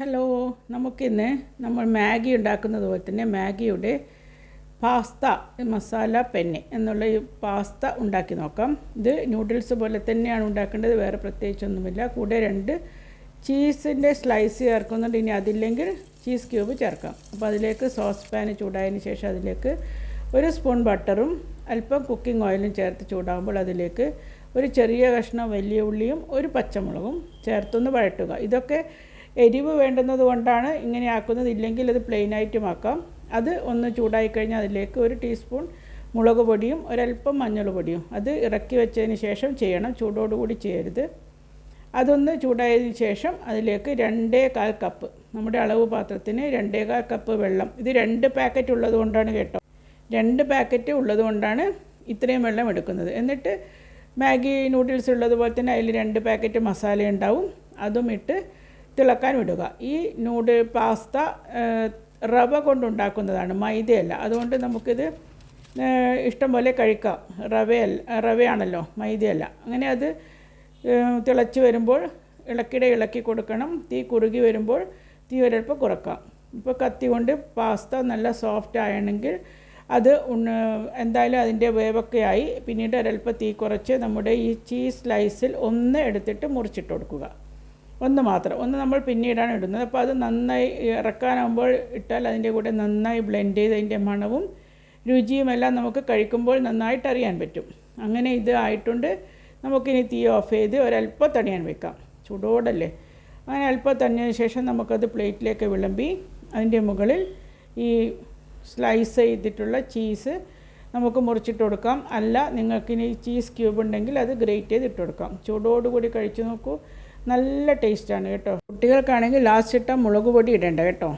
Hello നമുക്കിന്ന് നമ്മൾ Maggi ഉണ്ടാക്കുന്നത് പോലെ തന്നെ മാഗിയുടെ പാസ്ത മസാല പെന്നെ എന്നുള്ള ഈ പാസ്ത ഉണ്ടാക്കി നോക്കാം. ഇത് ന്യൂഡിൽസ് പോലെ തന്നെയാണ് ഉണ്ടാക്കേണ്ടത് വേറെ പ്രത്യേകിച്ചൊന്നുമില്ല. കൂടെ രണ്ട് ചീസിന്റെ സ്ലൈസ് ചേർക്കുന്നുണ്ട്. ഇനി അതില്ലെങ്കിൽ ചീസ് ക്യൂബ് ചേർക്കാം. അപ്പോൾ അതിലേക്ക് സോസ് പാൻ ചൂടായതിന് ശേഷം അതിലേക്ക് ഒരു സ്പൂൺ ബട്ടറും അല്പം കുക്കിംഗ് ഓയിലും ചേർത്ത് ചൂടാകുമ്പോൾ അതിലേക്ക് ഒരു ചെറിയ കഷ്ണം വലിയ ഉള്ളിയും ഒരു പച്ചമുളകും ചേർത്തൊന്ന് വഴട്ടുക ഇതൊക്കെ എരിവ് വേണ്ടുന്നത് കൊണ്ടാണ് ഇങ്ങനെ ആക്കുന്നത്. ഇല്ലെങ്കിൽ അത് പ്ലെയിൻ ആയിട്ടും ആക്കാം. അത് ഒന്ന് ചൂടായി കഴിഞ്ഞാൽ അതിലേക്ക് ഒരു ടീസ്പൂൺ മുളക് പൊടിയും ഒരല്പം മഞ്ഞൾ പൊടിയും അത് ഇറക്കി വെച്ചതിന് ശേഷം ചെയ്യണം. ചൂടോടുകൂടി ചെയ്യരുത്. അതൊന്ന് ചൂടായതിന് ശേഷം അതിലേക്ക് രണ്ടേ കാൽ കപ്പ് നമ്മുടെ അളവ് പാത്രത്തിന് രണ്ടേ കാൽ കപ്പ് വെള്ളം. ഇത് രണ്ട് പാക്കറ്റ് ഉള്ളത് കൊണ്ടാണ് കേട്ടോ. രണ്ട് പാക്കറ്റ് ഉള്ളത് കൊണ്ടാണ് ഇത്രയും വെള്ളം എടുക്കുന്നത്. എന്നിട്ട് മാഗി നൂഡിൽസ് ഉള്ളതുപോലെ തന്നെ അതിൽ രണ്ട് പാക്കറ്റ് മസാല ഉണ്ടാവും. അതും ഇട്ട് തിളക്കാൻ വിടുക ഈ നൂഡിൽ പാസ്ത റവ കൊണ്ടുണ്ടാക്കുന്നതാണ് മൈദയല്ല. അതുകൊണ്ട് നമുക്കിത് ഇഷ്ടം പോലെ കഴിക്കാം. റവയല്ല റവയാണല്ലോ മൈദയല്ല. അങ്ങനെ അത് തിളച്ച് വരുമ്പോൾ ഇളക്കിടെ ഇളക്കി കൊടുക്കണം. തീ കുറുകി വരുമ്പോൾ തീ ഒരൽപ്പം കുറക്കാം. ഇപ്പോൾ കത്തി കൊണ്ട് പാസ്ത നല്ല സോഫ്റ്റ് ആയണമെങ്കിൽ അത് എന്തായാലും അതിന്റെ വേവൊക്കെ ആയി പിന്നീട് ഒരൽപ്പം തീ കുറച്ച് നമ്മുടെ ഈ ചീസ് സ്ലൈസിൽ ഒന്ന് എടുത്തിട്ട് മുറിച്ചിട്ട് കൊടുക്കുക. ഒന്ന് മാത്രം. ഒന്ന് നമ്മൾ പിന്നീടാണ് ഇടുന്നത്. അപ്പോൾ അത് നന്നായി ഇറക്കാനാകുമ്പോൾ ഇട്ടാൽ അതിന്റെ കൂടെ നന്നായി ബ്ലെൻഡ് ചെയ്ത് അതിന്റെ മണവും രുചിയുമെല്ലാം നമുക്ക് കഴിക്കുമ്പോൾ നന്നായിട്ട് അറിയാൻ പറ്റും. അങ്ങനെ ഇത് ആയിട്ടുണ്ട്. നമുക്കിനി തീ ഓഫ് ചെയ്ത് ഒരല്പം തണിയാൻ വെക്കാം. ചൂടോടല്ലേ? അങ്ങനെ അല്പം തണിയതിന് ശേഷം നമുക്കത് പ്ലേറ്റിലേക്ക് വിളമ്പി അതിന്റെ മുകളിൽ ഈ സ്ലൈസ് ചെയ്തിട്ടുള്ള ചീസ് നമുക്ക് മുറിച്ചിട്ട് കൊടുക്കാം. അല്ല നിങ്ങൾക്കിനി ചീസ് ക്യൂബ് ഉണ്ടെങ്കിൽ അത് ഗ്രേറ്റ് ചെയ്ത് ഇട്ട് കൊടുക്കാം. ചൂടോടുകൂടി കഴിച്ചു നോക്കൂ. നല്ല ടേസ്റ്റാണ് കേട്ടോ. കുട്ടികൾക്കാണെങ്കിൽ ലാസ്റ്റ് ഇട്ട മുളക് പൊടി ഇടേണ്ട കേട്ടോ.